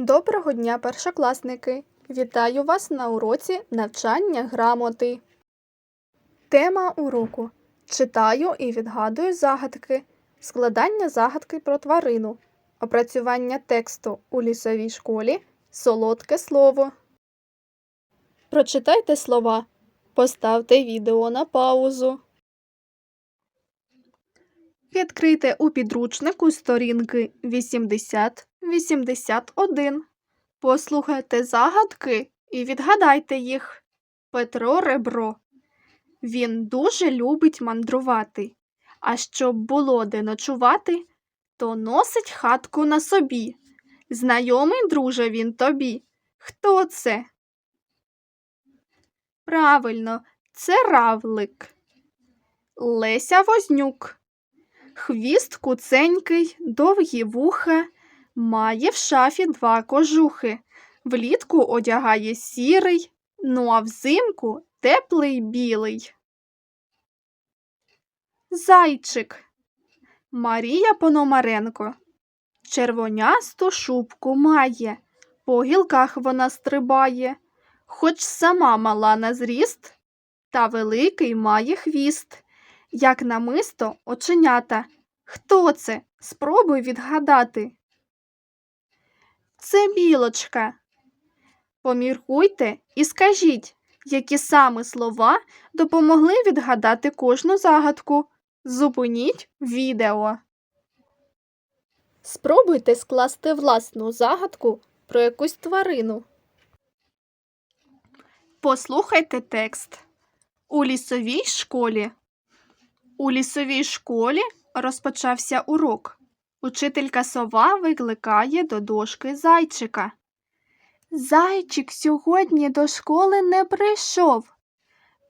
Доброго дня, першокласники! Вітаю вас на уроці навчання грамоти. Тема уроку Читаю і відгадую загадки, складання загадки про тварину, опрацювання тексту у лісовій школі, солодке слово. Прочитайте слова. Поставте відео на паузу. Відкрийте у підручнику сторінки 80-81. Послухайте загадки і відгадайте їх. Петро Ребро. Він дуже любить мандрувати. А щоб було де ночувати, то носить хатку на собі. Знайомий, друже, він тобі. Хто це? Правильно, це равлик. Леся Вознюк. Хвіст куценький, довгі вуха, має в шафі два кожухи. Влітку одягає сірий, ну а взимку теплий білий. Зайчик Марія Пономаренко. Червонясту шубку має, по гілках вона стрибає, хоч сама мала на зріст, та великий має хвіст як намисто оченята. Хто це? Спробуй відгадати. Це білочка. Поміркуйте і скажіть, які саме слова допомогли відгадати кожну загадку. Зупиніть відео. Спробуйте скласти власну загадку про якусь тварину. Послухайте текст. У лісовій школі у лісовій школі розпочався урок. Учителька сова викликає до дошки зайчика. Зайчик сьогодні до школи не прийшов.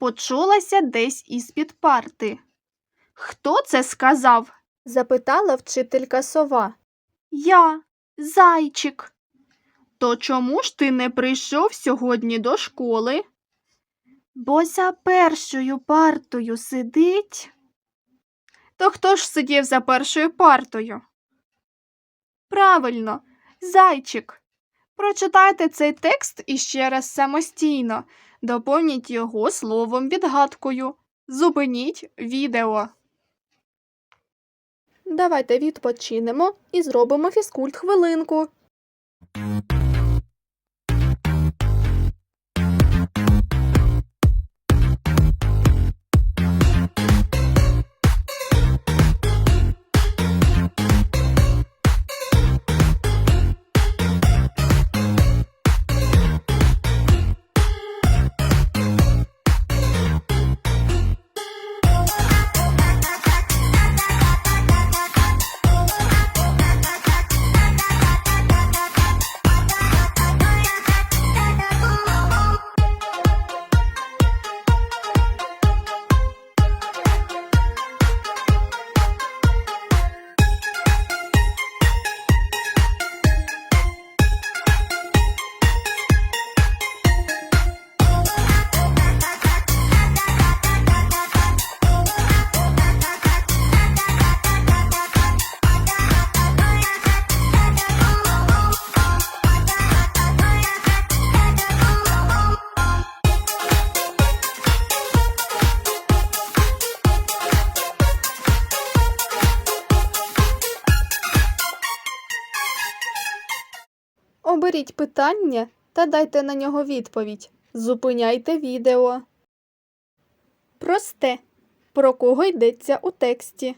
Почулася десь із-під парти. Хто це сказав? запитала вчителька сова. Я, зайчик. То чому ж ти не прийшов сьогодні до школи? Бо за першою партою сидить. То хто ж сидів за першою партою? Правильно, зайчик. Прочитайте цей текст іще раз самостійно. Доповніть його словом відгадкою. Зупиніть відео. Давайте відпочинемо і зробимо фізкульт хвилинку. Оберіть питання та дайте на нього відповідь. Зупиняйте відео. Просте. Про кого йдеться у тексті?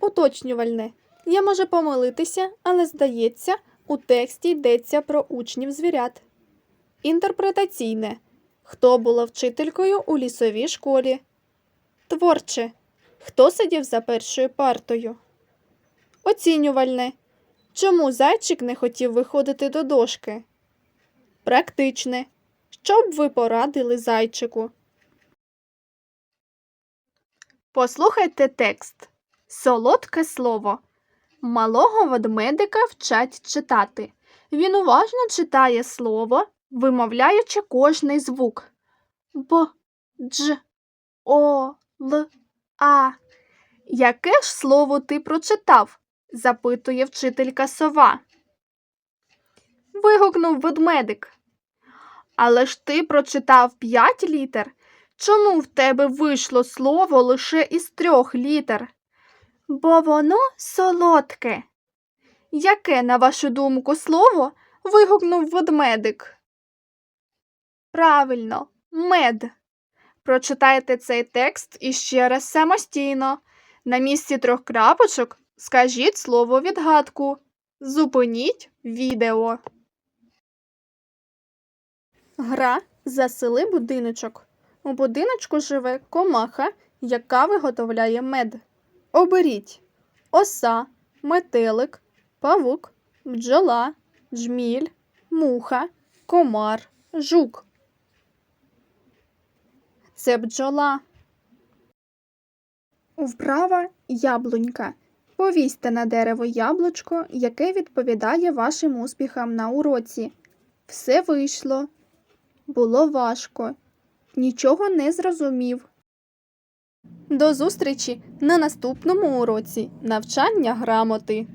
Уточнювальне. Я можу помилитися, але здається, у тексті йдеться про учнів звірят. Інтерпретаційне. Хто була вчителькою у лісовій школі? Творче. Хто сидів за першою партою? Оцінювальне. Чому зайчик не хотів виходити до дошки? Практичне. Що б ви порадили зайчику? Послухайте текст. Солодке слово. Малого ведмедика вчать читати. Він уважно читає слово, вимовляючи кожний звук. Б, дж, о, л, а. Яке ж слово ти прочитав? Запитує вчителька сова. вигукнув ведмедик. Але ж ти прочитав п'ять літер. Чому в тебе вийшло слово лише із трьох літер? Бо воно солодке. Яке, на вашу думку, слово? вигукнув ведмедик. Правильно, мед. Прочитайте цей текст іще раз самостійно. На місці трьох крапочок скажіть слово відгадку. Зупиніть відео. Гра Засели будиночок. У будиночку живе комаха, яка виготовляє мед. Оберіть оса, метелик, павук, бджола, жміль, муха, комар, жук. Це бджола. Вправа яблунька. Повісьте на дерево яблучко, яке відповідає вашим успіхам на уроці. Все вийшло. Було важко. Нічого не зрозумів. До зустрічі на наступному уроці навчання грамоти.